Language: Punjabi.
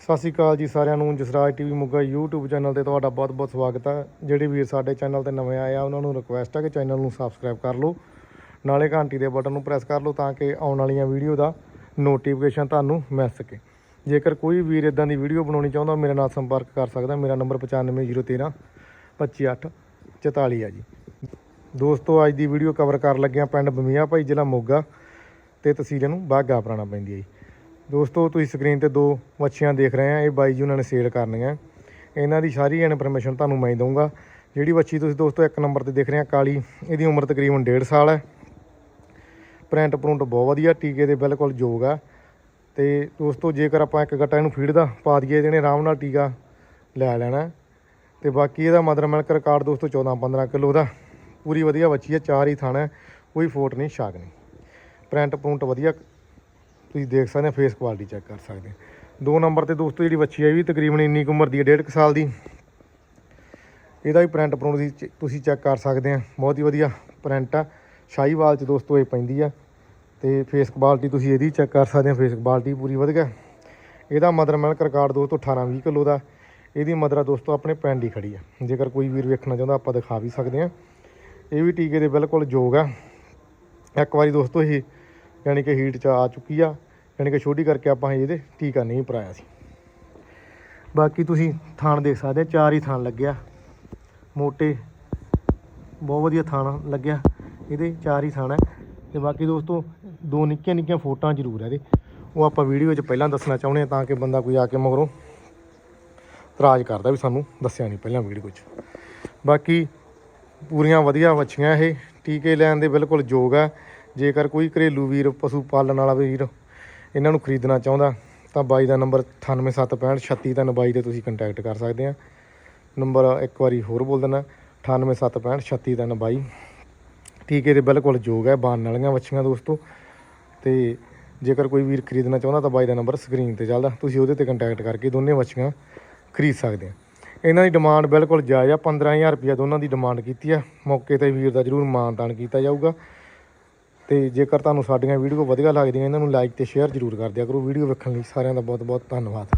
ਸਤਿ ਸ਼੍ਰੀ ਅਕਾਲ ਜੀ ਸਾਰਿਆਂ ਨੂੰ, ਜਸਰਾਜ ਟੀਵੀ ਮੁੱਗਾ YouTube ਚੈਨਲ ਤੇ ਤੁਹਾਡਾ ਬਹੁਤ-ਬਹੁਤ ਸਵਾਗਤ ਹੈ। ਜਿਹੜੇ ਵੀਰ ਸਾਡੇ ਚੈਨਲ ਤੇ ਨਵੇਂ ਆਏ ਆ, ਉਹਨਾਂ ਨੂੰ ਰਿਕੁਐਸਟ ਹੈ ਕਿ ਚੈਨਲ ਨੂੰ ਸਬਸਕ੍ਰਾਈਬ ਕਰ ਲਓ। ਨਾਲੇ ਘੰਟੀ ਦੇ ਬਟਨ ਨੂੰ ਪ੍ਰੈਸ ਕਰ ਲਓ ਤਾਂ ਕਿ ਆਉਣ ਵਾਲੀਆਂ ਵੀਡੀਓ ਦਾ ਨੋਟੀਫਿਕੇਸ਼ਨ ਤੁਹਾਨੂੰ ਮਿਲ ਸਕੇ। ਜੇਕਰ ਕੋਈ ਵੀਰ ਇਦਾਂ ਦੀ ਵੀਡੀਓ ਬਣਾਉਣੀ ਚਾਹੁੰਦਾ, ਮੇਰੇ ਨਾਲ ਸੰਪਰਕ ਕਰ ਸਕਦਾ, ਮੇਰਾ ਨੰਬਰ 95013 25844 ਆ ਜੀ। ਦੋਸਤੋ, ਅੱਜ ਦੀ ਵੀਡੀਓ ਕਵਰ ਕਰਨ ਲੱਗਿਆ ਪਿੰਡ ਬਮੀਆ ਭਾਈ ਜ਼ਿਲ੍ਹਾ ਮੋਗਾ ਤੇ ਤਹਿਸੀਲ ਨੂੰ ਬਾਗਾ ਪੁਰਾਣਾ ਪੈਂਦੀ ਹੈ ਜੀ। ਦੋਸਤੋ, ਤੁਸੀਂ ਸਕਰੀਨ ਤੇ ਦੋ ਮੱਛੀਆਂ ਦੇਖ ਰਹੇ ਆ, ਇਹ ਬਾਈ ਜੀ ਉਹਨਾਂ ਨੇ ਸੇਲ ਕਰਨੀਆਂ। ਇਹਨਾਂ ਦੀ ਸਾਰੀ ਇਨਫੋਰਮੇਸ਼ਨ ਤੁਹਾਨੂੰ ਮੈਂ ਦਊਂਗਾ। ਜਿਹੜੀ ਵੱਛੀ ਤੁਸੀਂ ਦੋਸਤੋ ਇੱਕ ਨੰਬਰ ਤੇ ਦੇਖ ਰਹੇ ਆ, ਕਾਲੀ, ਇਹਦੀ ਉਮਰ ਤਕਰੀਬਨ 1.5 ਸਾਲ ਹੈ। ਪ੍ਰਿੰਟ ਪ੍ਰਿੰਟ ਬਹੁਤ ਵਧੀਆ, ਟੀਕੇ ਦੇ ਬਿਲਕੁਲ ਯੋਗ ਆ। ਤੇ ਦੋਸਤੋ, ਜੇਕਰ ਆਪਾਂ ਇੱਕ ਗੱਟਾ ਇਹਨੂੰ ਫੀਡ ਦਾ ਪਾ ਦਈਏ ਇਹਨੇ ਆਰਾਮ ਨਾਲ ਟੀਕਾ ਲੈ ਲੈਣਾ। ਹੈ। ਤੇ ਬਾਕੀ ਇਹਦਾ ਮਦਰ ਮਿਲਕ ਰਿਕਾਰਡ ਦੋਸਤੋ 14 15 ਕਿਲੋ ਦਾ। ਪੂਰੀ ਵਧੀਆ ਬੱਚੀ ਹੈ, ਚਾਰ ਹੀ ਥਾਣਾ ਕੋਈ ਫੋਟ ਨਹੀਂ ਸ਼ਾਕ ਨਹੀਂ। ਪ੍ਰਿੰਟ ਪ੍ਰਿੰਟ ਵਧੀਆ ਤੁਸੀਂ ਦੇਖ ਸਕਦੇ ਹੋ ਫੇਸ ਕੁਆਲਿਟੀ ਚੈੱਕ ਕਰ ਸਕਦੇ ਹੋ। ਦੋ ਨੰਬਰ ਤੇ ਦੋਸਤੋ, ਜਿਹੜੀ ਬੱਚੀ ਹੈ ਵੀ ਤਕਰੀਬਨ ਇੰਨੀ ਕੁ ਉਮਰ ਦੀ ਹੈ, ਡੇਢ ਕੁ ਸਾਲ ਦੀ। ਇਹਦਾ ਵੀ ਪ੍ਰਿੰਟ ਪ੍ਰਿੰਟ ਤੁਸੀਂ ਚੈੱਕ ਕਰ ਸਕਦੇ ਆ ਬਹੁਤ ਹੀ ਵਧੀਆ ਪ੍ਰਿੰਟ ਆ। ਸ਼ਾਹੀਵਾਲ ਚ ਦੋਸਤੋ ਇਹ ਪੈਂਦੀ ਆ। ਤੇ ਫੇਸ ਕੁਆਲਿਟੀ ਤੁਸੀਂ ਇਹਦੀ ਚੈੱਕ ਕਰ ਸਕਦੇ ਆ ਫੇਸ ਕੁਆਲਿਟੀ ਪੂਰੀ ਵਧੀਆ ਇਹਦਾ ਮਦਰ ਮਿਲਕ ਰਿਕਾਰਡ ਦੋਸਤੋ 18 20 ਕਿਲੋ ਦਾ। ਇਹਦੀ ਮਦਰਾ ਦੋਸਤੋ ਆਪਣੇ ਪਿੰਡ ਹੀ ਖੜੀ ਆ। ਜੇਕਰ ਕੋਈ ਵੀਰ ਵੇਖਣਾ ਚਾਹੁੰਦਾ, ਆਪਾਂ ਦਿਖਾ ਵੀ ਸਕਦੇ ਆ ਇਹ ਵੀ ਟੀਕੇ ਦੇ ਬਿਲਕੁਲ ਯੋਗ ਆ। ਇੱਕ ਵਾਰੀ ਦੋਸਤੋ ਇਹ ਯਾਨੀ ਕਿ ਹੀਟ ਚ ਆ ਚੁੱਕੀ ਆ, ਯਾਨੀ ਕਿ ਛੋਟੀ ਕਰਕੇ ਆਪਾਂ ਇਹਦੇ ਟੀਕਾ ਨਹੀਂ ਭਰਾਇਆ ਸੀ। ਬਾਕੀ ਤੁਸੀਂ ਥਾਣ ਦੇਖ ਸਕਦੇ ਆ, ਚਾਰ ਹੀ ਥਾਣ ਲੱਗਿਆ। ਮੋਟੇ, ਬਹੁਤ ਵਧੀਆ ਥਾਣ ਲੱਗਿਆ। ਇਹਦੇ ਚਾਰ ਹੀ ਥਾਣ ਹੈ ਤੇ ਬਾਕੀ ਦੋਸਤੋ, ਦੋ ਨਿੱਕੀਆਂ ਨਿੱਕੀਆਂ ਫੋਟਾਂ ਜ਼ਰੂਰ ਹੈ ਇਹਦੇ। ਉਹ ਆਪਾਂ ਵੀਡੀਓ 'ਚ ਪਹਿਲਾਂ ਦੱਸਣਾ ਚਾਹੁੰਦੇ ਆ ਤਾਂ ਕਿ ਬੰਦਾ ਕੋਈ ਆ ਕੇ ਮਗਰੋਂ ਇਤਰਾਜ਼ ਕਰਦਾ ਵੀ ਸਾਨੂੰ ਦੱਸਿਆ ਨਹੀਂ ਪਹਿਲਾਂ ਵੀਡੀਓ 'ਚ। ਬਾਕੀ ਪੂਰੀਆਂ ਵਧੀਆ ਵੱਛੀਆਂ ਇਹ, ਟੀਕੇ ਲੈਣ ਦੇ ਬਿਲਕੁਲ ਯੋਗ ਆ। ਜੇਕਰ ਕੋਈ ਘਰੇਲੂ ਵੀਰ, ਪਸ਼ੂ ਪਾਲਣ ਵਾਲਾ ਵੀਰ ਇਹਨਾਂ ਨੂੰ ਖਰੀਦਣਾ ਚਾਹੁੰਦਾ, ਤਾਂ ਬਾਈ ਦਾ ਨੰਬਰ 9875636322 ਤੇ ਤੁਸੀਂ ਕੰਟੈਕਟ ਕਰ ਸਕਦੇ ਆ। ਨੰਬਰ ਇੱਕ ਵਾਰੀ ਹੋਰ ਬੋਲ ਦਿੰਦਾ 9875636322 ਟੀਕੇ 'ਤੇ ਬਿਲਕੁਲ ਯੋਗ ਹੈ, ਬਾਣ ਵਾਲੀਆਂ ਵੱਛੀਆਂ ਦੋਸਤੋ। ਤੇ ਜੇਕਰ ਕੋਈ ਵੀਰ ਖਰੀਦਣਾ ਚਾਹੁੰਦਾ, ਤਾਂ ਬਾਈ ਦਾ ਨੰਬਰ ਸਕਰੀਨ ਤੇ ਚੱਲਦਾ। ਤੁਸੀਂ ਉਹਦੇ ਤੇ ਕੰਟੈਕਟ ਕਰਕੇ ਦੋਨੇ ਵੱਛੀਆਂ ਖਰੀਦ ਸਕਦੇ ਆ। ਇਹਨਾਂ ਦੀ ਡਿਮਾਂਡ ਬਿਲਕੁਲ ਜਾਇਜ਼ ਆ 15000 ਰੁਪਇਆ ਦੋਨਾਂ ਦੀ ਡਿਮਾਂਡ ਕੀਤੀ ਆ। ਮੌਕੇ ਤੇ ਵੀਰ ਦਾ ਜਰੂਰ ਮਾਨਤਾਨ ਕੀਤਾ ਜਾਊਗਾ। ਤੇ ਜੇਕਰ ਤੁਹਾਨੂੰ ਸਾਡੀਆਂ ਵੀਡੀਓ ਵਧੀਆ ਲੱਗਦੀਆਂ, ਇਹਨਾਂ ਨੂੰ ਲਾਈਕ ਤੇ ਸ਼ੇਅਰ ਜਰੂਰ ਕਰ ਦਿਆ ਕਰੋ। ਵੀਡੀਓ ਵੇਖਣ ਲਈ ਸਾਰਿਆਂ ਦਾ ਬਹੁਤ ਬਹੁਤ ਧੰਨਵਾਦ।